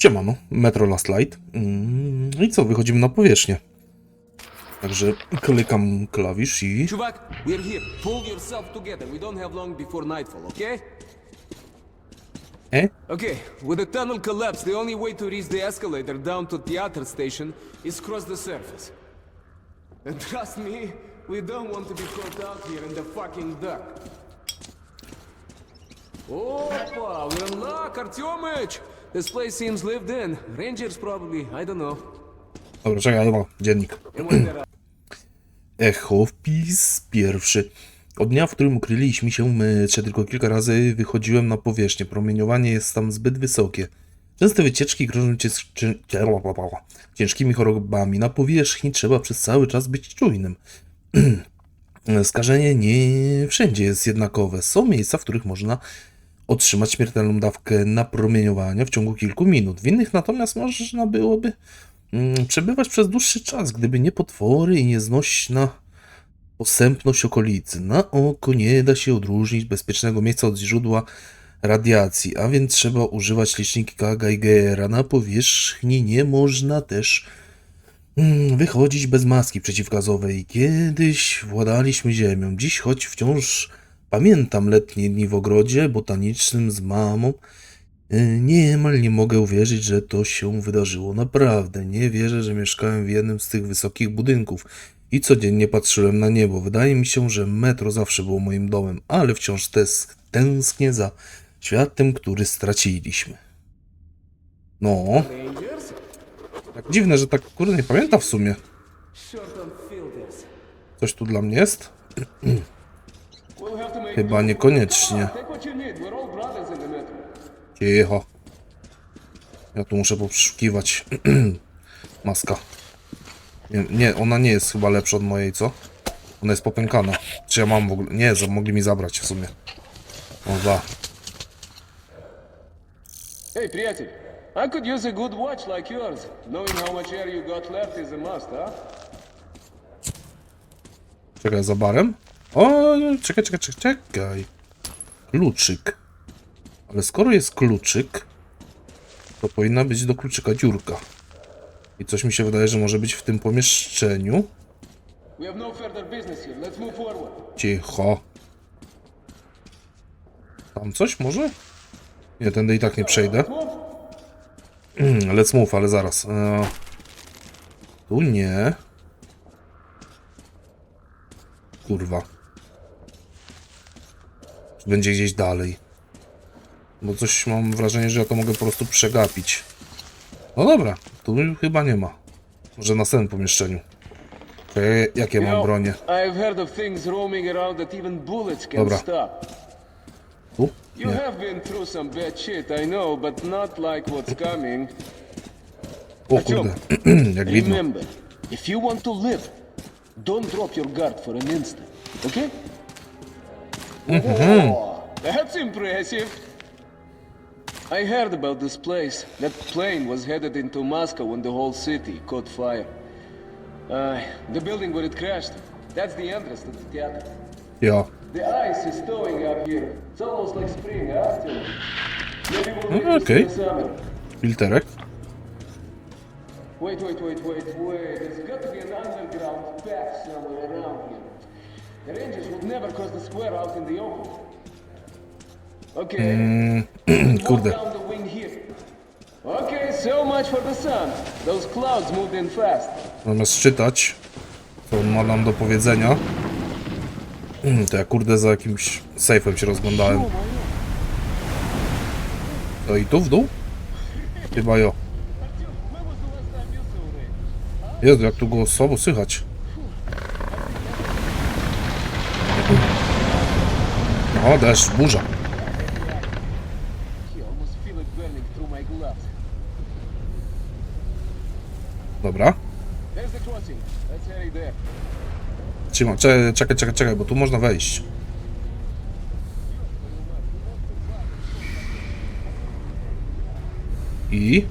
Siemano, Metro Last Light. Mm, I co, wychodzimy na powierzchnię. Także klikam klawisz i... Чувак, we're here. Pull yourself together. We don't have long before nightfall, okay? E? Okay, with the tunnel collapsed, the only way to reach the escalator down to theater station is cross the surface. And trust me, we don't want to be caught out here in the fucking dark. Опа, we're in luck, Artyomich! This place seems lived in. Rangers probably, I don't know. Dobra, czekaj, dobra, dziennik. Echo, wpis pierwszy. Od dnia, w którym ukryliśmy się, mycie, tylko kilka razy wychodziłem na powierzchnię. Promieniowanie jest tam zbyt wysokie. Częste wycieczki grożą cię z czy... ciężkimi chorobami. Na powierzchni trzeba przez cały czas być czujnym. Skażenie nie wszędzie jest jednakowe. Są miejsca, w których można otrzymać śmiertelną dawkę napromieniowania w ciągu kilku minut. W innych natomiast można byłoby mm, przebywać przez dłuższy czas, gdyby nie potwory i nieznośna posępność okolicy. Na oko nie da się odróżnić bezpiecznego miejsca od źródła radiacji, a więc trzeba używać licznika Geigera. Na powierzchni nie można też mm, wychodzić bez maski przeciwgazowej. Kiedyś władaliśmy ziemią, dziś choć wciąż pamiętam letnie dni w ogrodzie botanicznym z mamą, y, Niemal nie mogę uwierzyć, że to się wydarzyło. Naprawdę nie wierzę, że mieszkałem w jednym z tych wysokich budynków i codziennie patrzyłem na niebo. Wydaje mi się, że metro zawsze było moim domem, ale wciąż tęsknię za światem, który straciliśmy. No, tak dziwne, że tak kurde nie pamięta w sumie. Coś tu dla mnie jest? Chyba niekoniecznie. Cicho. Ja tu muszę poszukiwać. Maska. Nie, nie, ona nie jest chyba lepsza od mojej, co? Ona jest popękana. Czy ja mam w ogóle... Nie, mogli mi zabrać w sumie. O, dwa. Hey, przyjaciel. I could use a good watch like yours. Knowing how much air you got left is a must, huh? Czekaj, za barem? O, czekaj, czekaj, czekaj, czekaj. Kluczyk. Ale skoro jest kluczyk, to powinna być do kluczyka dziurka. I coś mi się wydaje, że może być w tym pomieszczeniu. No. Cicho. Tam coś może? Nie, tędy i tak nie przejdę. Let's move, ale zaraz. E, tu nie. Kurwa. Będzie gdzieś dalej. Bo coś mam wrażenie, że ja to mogę po prostu przegapić. No dobra, tu chyba nie ma. Może w następnym pomieszczeniu. Czekaj, jakie mam bronie? Dobra. Tu? Nie. O kurde, jak widno. If you want to live, don't drop your guard for an instant, okay? Whoa, that's impressive. I heard about this place. That plane was headed into Moscow when the whole city caught fire. Uh, the building where it crashed, that's the entrance to the theater. Yeah. The ice is thawing up here. It's almost like spring, huh? Maybe we'll Okay. Filterek. Wait, wait, wait, wait, wait. There's got to be an underground path somewhere around here. The Rangers would never cross the square out in the open. Okay. Walk kurde. down the wing here. Okay, so much for the sun. Those clouds moved in fast. Czytać, co on ma nam do powiedzenia, mm, to ja kurde za jakimś sejfem się rozglądałem. To i tu w dół? Chyba jo. Jezu, jak tu go słabo słychać. O, deszcz, burza. Dobra. Trzymam, czekaj, czekaj, czekaj, bo tu można wejść. I?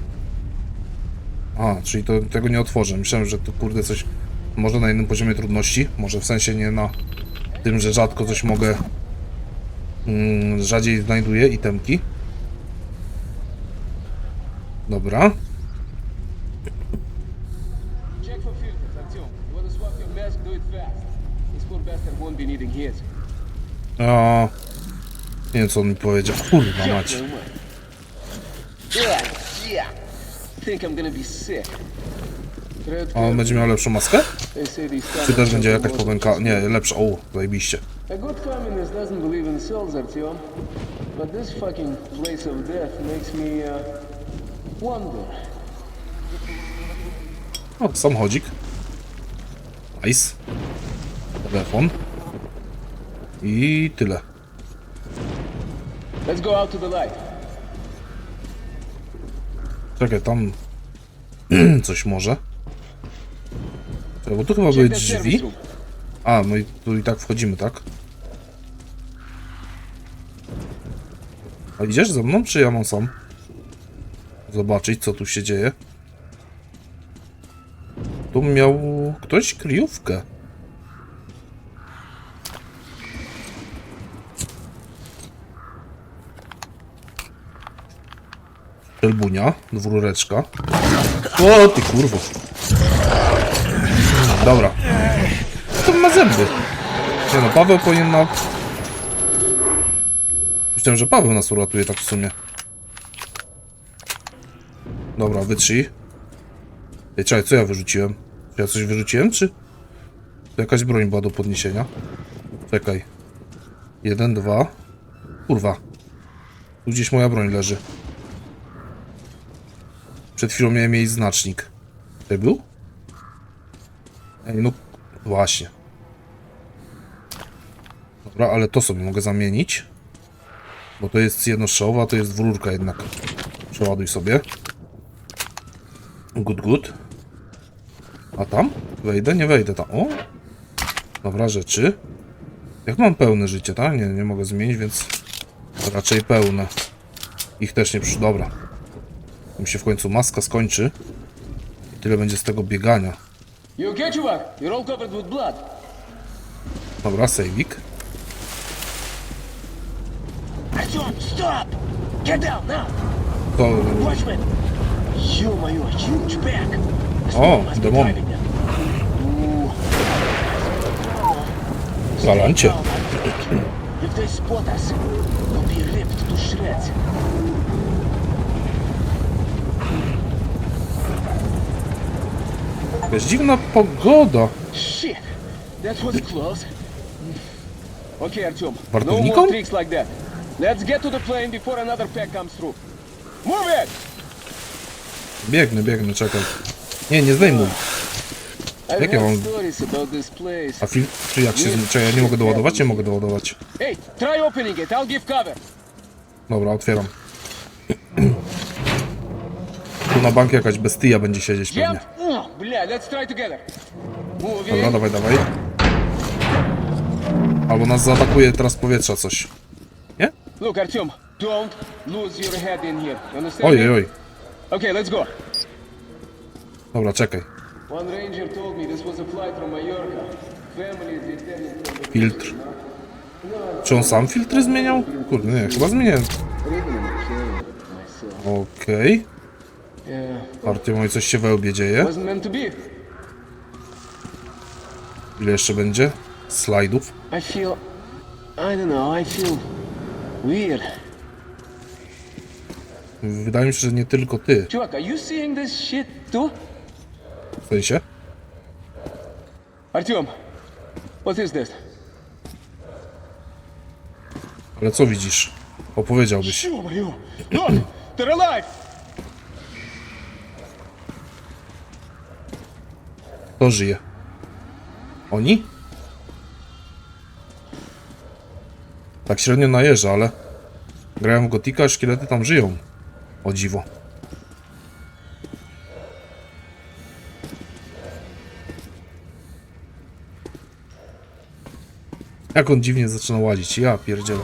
A, czyli to, tego nie otworzę. Myślałem, że to kurde coś... Może na innym poziomie trudności? Może w sensie nie na tym, że rzadko coś mogę... Mm, rzadziej znajduję itemki. Dobra. A... Nie wiem, co on mi powiedział. Kurwa mać. Think I'm gonna be sick. A on będzie miał lepszą maskę? Czy też będzie jakaś pomęka? Nie, lepsza. O, zajebiście. A good communist doesn't believe in souls, Artyom. But this fucking place of death makes me, uh, wonder. O, samochodzik. Nice. Telefon. I tyle. Let's go out to the light. Czekaj, tam... Coś może? Bo tu chyba były drzwi. A, no i tu i tak wchodzimy, tak? A idziesz ze mną, czy ja mam sam? Zobaczyć, co tu się dzieje. Tu miał ktoś kryjówkę. Szelbunia, dwurureczka. O, ty kurwo. Dobra. To ma zęby. Nie no, Paweł powinien na... Myślałem, że Paweł nas uratuje tak w sumie. Dobra, wytrzyj. Ej, czekaj, co ja wyrzuciłem? Czy ja coś wyrzuciłem, czy... To jakaś broń była do podniesienia. Czekaj. Jeden, dwa. Kurwa. Tu gdzieś moja broń leży. Przed chwilą miałem jej znacznik. Tutaj był? Ej, no właśnie. Dobra, ale to sobie mogę zamienić. Bo to jest jednostrzała, a to jest dwururka jednak. Przeładuj sobie. Good, good. A tam? Wejdę? Nie wejdę tam. O! Dobra, rzeczy. Jak mam pełne życie, tak? Nie, nie mogę zmienić, więc raczej pełne. Ich też nie przy... Dobra. Mi się w końcu maska skończy. I tyle będzie z tego biegania. You okay, чувак? You're all covered with blood. Dobra, sejwik. Артем, stop! Get down now! To... Watchman! Ё-моё, huge back! O, Must be demon. driving them. Ooh. Galancie. Stay calm, Artyom. If they spot us, we'll be ripped to shreds. Jest dziwna pogoda. Shit! That was close. Okay, Artyom. No Wartownikom? more tricks like that. Let's get to the plane before another pack comes through. Move it! Biegnę, biegnę, czekaj. Nie, nie zdejmuj. Jak ja mam-. A film... Czy jak się... Czy ja nie mogę doładować? Nie mogę doładować. Hey, try opening it. I'll give cover. Dobra, otwieram. Tu na bank jakaś bestia będzie siedzieć pewnie. Dobra, dawaj, dawaj. Albo nas zaatakuje teraz powietrza coś. Nie? Look, Artyom, don't lose your head in here. You understand Ojej, me? oj. Okay, let's go. Dobra, czekaj. Filtr. Czy on sam filtry zmieniał? Kurde, nie, chyba zmieniłem. Written in Arty mój, coś się wełbie dzieje. Ile jeszcze będzie? Slajdów? I feel... I don't know, I feel... weird. Wydaje mi się, że nie tylko ty. Chuck, are you seeing this shit too? W sensie? Artyom, what is this? Ale co widzisz? Opowiedziałbyś. Lord, they're alive! Kto żyje? Oni? Tak średnio najeżdża, ale... Grają w Gotika, szkielety tam żyją. O dziwo. Jak on dziwnie zaczyna łazić. Ja pierdzielę.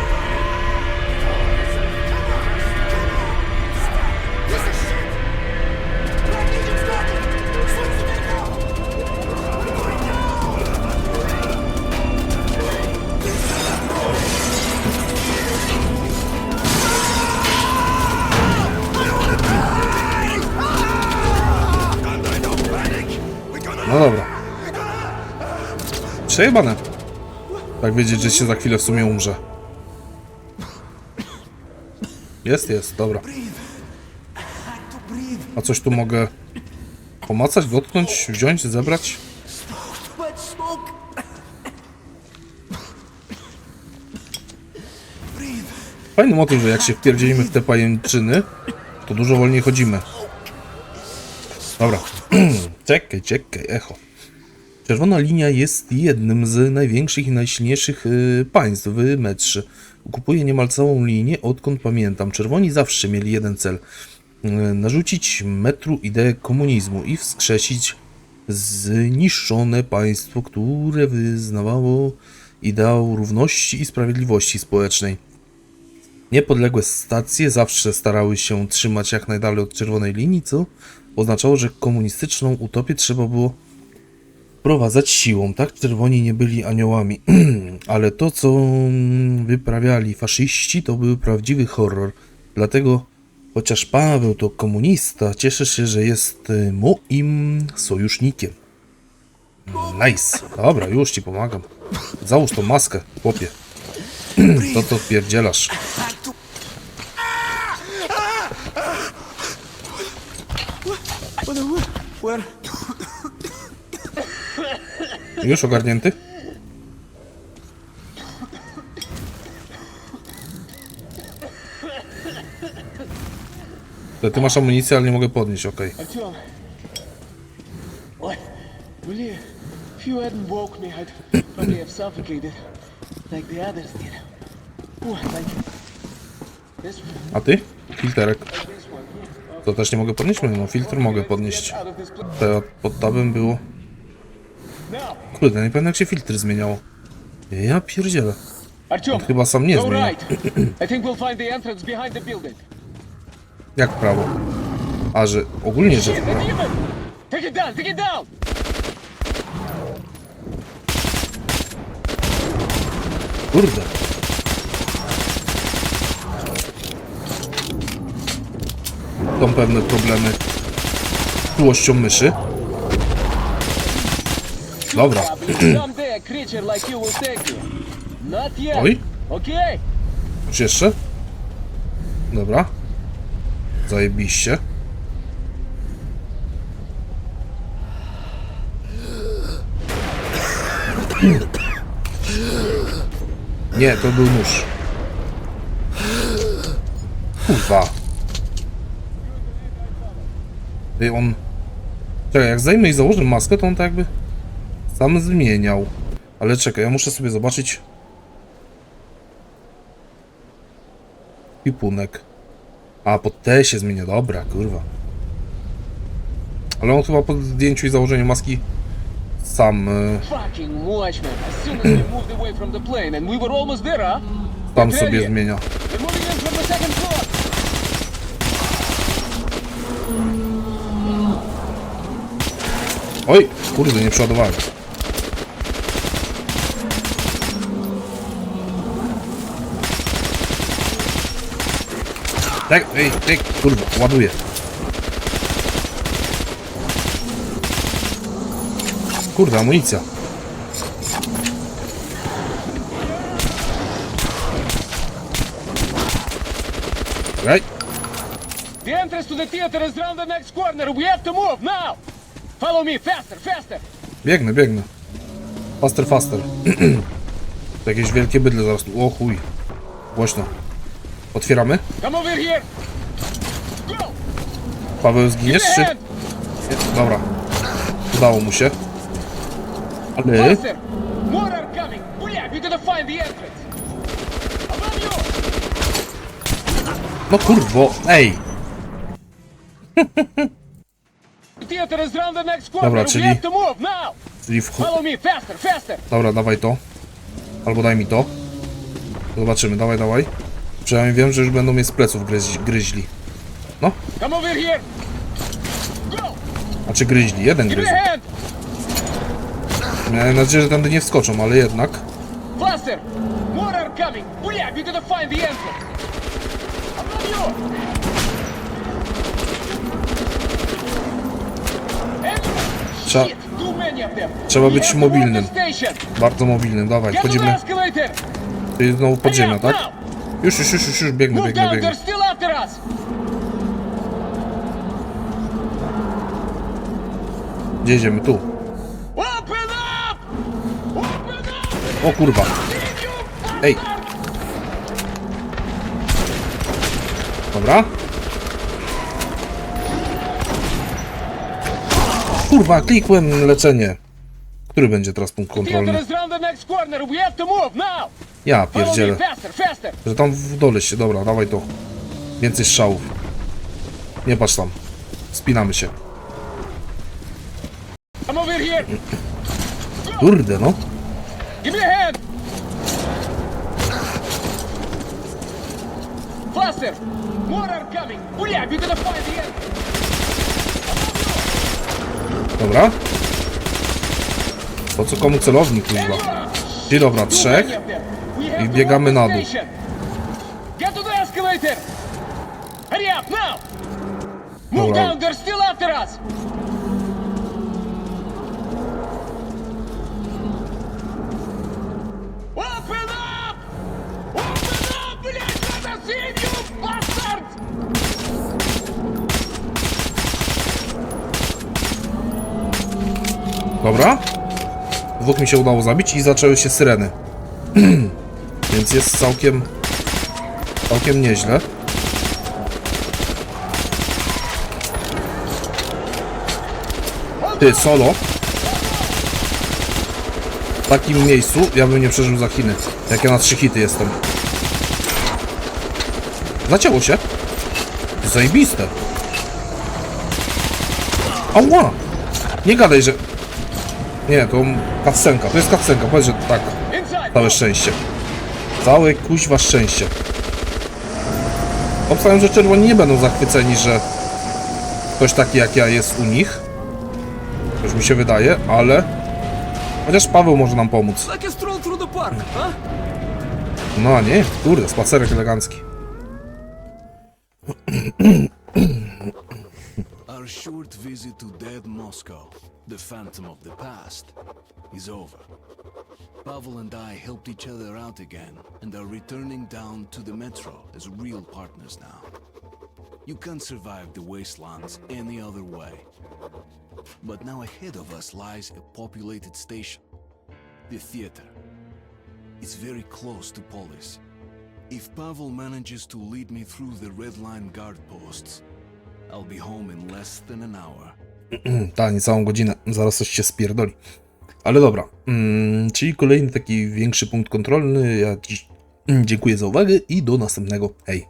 No dobra. Przejebane. Tak wiedzieć, że się za chwilę w sumie umrze. Jest, jest, dobra. A coś tu mogę pomacać, dotknąć, wziąć, zebrać? Fajny motyw, że jak się wpierdzielimy w te pajęczyny, to dużo wolniej chodzimy. Dobra. czekaj, czekaj, echo. Czerwona linia jest jednym z największych i najsilniejszych y, państw w metrze. Okupuje niemal całą linię, odkąd pamiętam. Czerwoni zawsze mieli jeden cel. Y, narzucić metru ideę komunizmu i wskrzesić zniszczone państwo, które wyznawało ideał równości i sprawiedliwości społecznej. Niepodległe stacje zawsze starały się trzymać jak najdalej od czerwonej linii, co oznaczało, że komunistyczną utopię trzeba było wprowadzać siłą. Tak, czerwoni nie byli aniołami, ale to, co mm, wyprawiali faszyści, to był prawdziwy horror. Dlatego, chociaż Paweł to komunista, cieszę się, że jest y, moim sojusznikiem. Nice. Dobra, już ci pomagam. Załóż tą maskę, chłopie. To to pierdzielasz. Where? Już ogarnięty? To ty masz amunicję, ale nie mogę podnieść, okej. Artyom. What? Really? If you hadn't woke me, I'd probably have suffocated. Like the others did. Ooh, like this one, A ty? Filterek. To też nie mogę podnieść? No, filtr mogę podnieść. To pod tabem było... Kurde, nie pamiętam jak się filtry zmieniało. Ja pierdzielę. Artyom, Chyba sam nie zmienia. Jak w prawo? A, że ogólnie, że w Shit, prawo. the demon! Take it down, take it down! Kurde. Są pewne problemy z czułością myszy. Dobra. Oj. Już jeszcze? Dobra. Zajebiście. Nie, to był nóż. Kurwa. Ty on... Czekaj, jak zajmę i założę maskę, to on tak jakby... Sam zmieniał. Ale czekaj, ja muszę sobie zobaczyć... Pipunek. A, pod te się zmienia, dobra, kurwa. Ale on chyba po zdjęciu i założeniu maski sam, e, Fucking watchman. As soon as we moved away from the plane and we were almost there, huh? sam sobie zmienia. They're moving in from the second floor. Oj, kurde, nie przeładowałem. Tak, ej, ej, kurwa, ładuję. Kurde, amunicja. Right? The entrance to the theater is round the next corner. We have to move now. Follow me, faster, faster. Biegnę, biegnę. Faster, faster. To Jakieś wielkie bydle zaraz tu. O chuj. Głośno. Otwieramy? Come over here. Go. Paweł zginiesz czy... Dobra. Udało mu się. Ale... Faster. More are coming. Booyah, we gotta find the entrance. Above you. No kurwo, ej! Dobra, czyli-. Czyli w... Follow me, faster, faster. Dobra, dawaj to. Albo daj mi to. Zobaczymy, dawaj, dawaj. Przynajmniej wiem, że już będą mnie z pleców gryź, gryźli. No, a czy gryźli? Jeden gryzł. Miałem nadzieję, że tędy nie wskoczą, ale jednak. Faster. More are coming. Booyah, we gotta find the entrance. Above you. Everyone. Trza-. Trzeba być mobilnym. Bardzo mobilnym, dawaj, wchodzimy. jest znowu podziemia, tak? Już, już, już, już, już, biegnę, Move biegnę, biegnę. Gdzie idziemy? Tu. O kurwa. Ej. Dobra. Kurwa, klikłem leczenie. Który będzie teraz punkt kontrolny? Ja pierdzielę. Że tam w dole się, dobra, dawaj to. Więcej strzałów. Nie patrz tam. Spinamy się. Kurde, no. Faster. More are coming. Find the end. Dobra. Po co komu celownik, kurwa? Czyli dobra, trzech. I biegamy na dół. Get Dobra. Dwóch mi się udało zabić i zaczęły się syreny. Więc jest całkiem... Całkiem nieźle. Ty, solo. W takim miejscu ja bym nie przeżył za Chiny. Jak ja na trzy hity jestem. Zacięło się. Zajebiste. Ała! Nie gadaj, że... Nie, to kacenka. To jest kacenka. Powiedz, że tak. Całe szczęście. Całe kuźwa szczęście. Obstawiam, że czerwoni nie będą zachwyceni, że ktoś taki jak ja jest u nich. Już mi się wydaje, ale... Chociaż Paweł może nam pomóc. No a nie, kurde, spacerek elegancki. Our short visit to dead Moscow, the phantom of the past, is over. Pavel and I helped each other out again and are returning down to the metro as real partners now. You can't survive the wastelands any other way. But now ahead of us lies a populated station, the theater. It's very close to Polis. If Pavel manages to lead me through the red line guard posts, Ta, niecałą godzinę. Zaraz coś się spierdoli. Ale dobra. Mm, czyli kolejny taki większy punkt kontrolny. Ja dziś dziękuję za uwagę i do następnego. Hej.